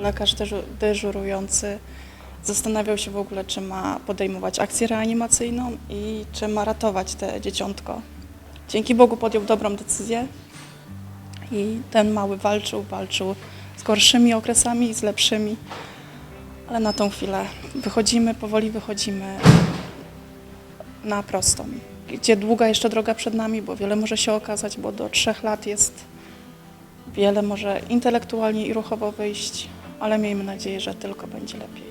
lekarz dyżu- dyżurujący zastanawiał się w ogóle, czy ma podejmować akcję reanimacyjną i czy ma ratować te dzieciątko. Dzięki Bogu podjął dobrą decyzję i ten mały walczył, walczył z gorszymi okresami i z lepszymi, ale na tą chwilę wychodzimy, powoli wychodzimy na prostą, gdzie długa jeszcze droga przed nami, bo wiele może się okazać, bo do trzech lat jest wiele może intelektualnie i ruchowo wyjść, ale miejmy nadzieję, że tylko będzie lepiej.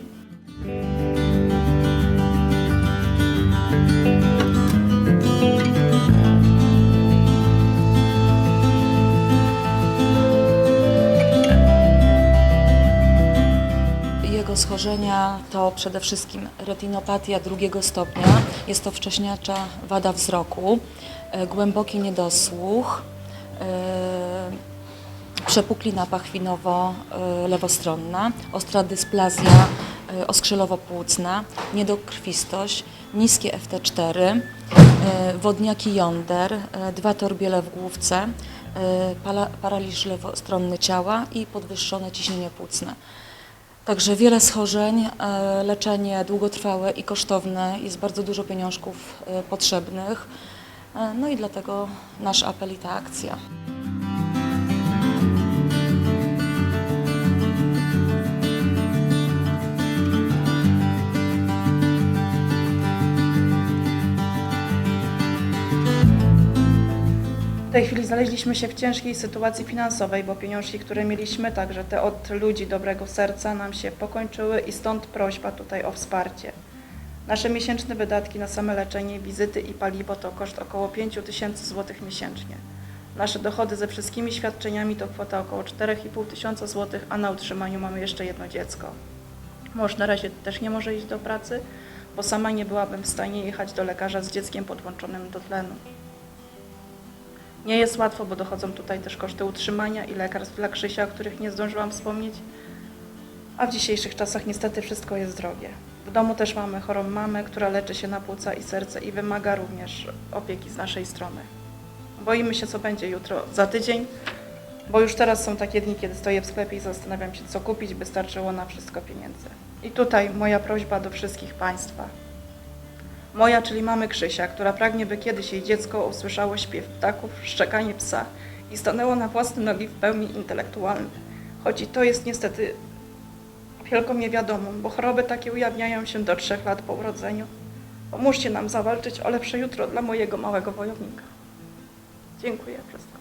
Jego schorzenia to przede wszystkim retinopatia drugiego stopnia. Jest to wcześniacza wada wzroku, e, głęboki niedosłuch, e, przepuklina pachwinowo-lewostronna, ostra dysplazja e, oskrzelowo-płucna, niedokrwistość, niskie FT4, e, wodniaki jąder, dwa torbiele w główce, paraliż lewostronny ciała i podwyższone ciśnienie płucne. Także wiele schorzeń, leczenie długotrwałe i kosztowne, jest bardzo dużo pieniążków potrzebnych. No i dlatego nasz apel i ta akcja. W tej chwili znaleźliśmy się w ciężkiej sytuacji finansowej, bo pieniążki, które mieliśmy, także te od ludzi dobrego serca, nam się pokończyły i stąd prośba tutaj o wsparcie. Nasze miesięczne wydatki na same leczenie, wizyty i paliwo to koszt około 5 tysięcy złotych miesięcznie. Nasze dochody ze wszystkimi świadczeniami to kwota około 4,5 tysiąca złotych, a na utrzymaniu mamy jeszcze jedno dziecko. Mąż na razie też nie może iść do pracy, bo sama nie byłabym w stanie jechać do lekarza z dzieckiem podłączonym do tlenu. Nie jest łatwo, bo dochodzą tutaj też koszty utrzymania i lekarstw dla Krzysia, o których nie zdążyłam wspomnieć. A w dzisiejszych czasach niestety wszystko jest drogie. W domu też mamy chorą mamę, która leczy się na płuca i serce i wymaga również opieki z naszej strony. Boimy się, co będzie jutro, za tydzień, bo już teraz są takie dni, kiedy stoję w sklepie i zastanawiam się, co kupić, by starczyło na wszystko pieniędzy. I tutaj moja prośba do wszystkich Państwa. Moja, czyli mamy Krzysia, która pragnie, by kiedyś jej dziecko usłyszało śpiew ptaków, szczekanie psa i stanęło na własne nogi w pełni intelektualne. Choć i to jest niestety wielką niewiadomą, bo choroby takie ujawniają się do trzech lat po urodzeniu. Pomóżcie nam zawalczyć o lepsze jutro dla mojego małego wojownika. Dziękuję wszystko.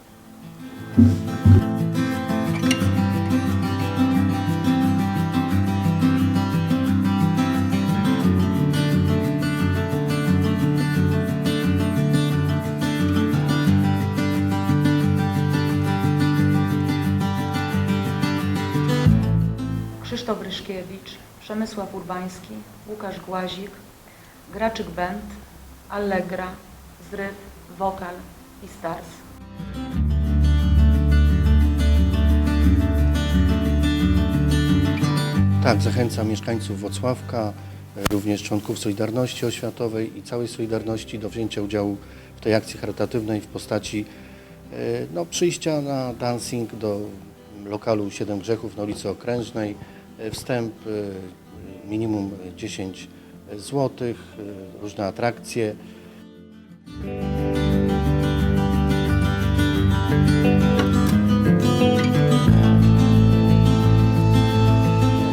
Krzysztof Ryszkiewicz, Przemysław Urbański, Łukasz Głazik, Graczyk Band, Allegra, Zryw, Wokal i Stars. Tak, zachęcam mieszkańców Wocławka, e, również członków Solidarności Oświatowej i całej Solidarności do wzięcia udziału w tej akcji charytatywnej w postaci e, no, przyjścia na dancing do lokalu 7 Grzechów na ulicy Okrężnej. E, Wstęp e, minimum 10 zł, różne atrakcje.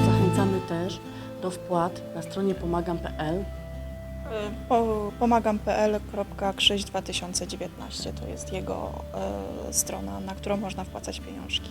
Zachęcamy też do wpłat na stronie pomagam.pl. Po, pomagam.pl.krzyś2019 to jest jego e, strona, na którą można wpłacać pieniążki.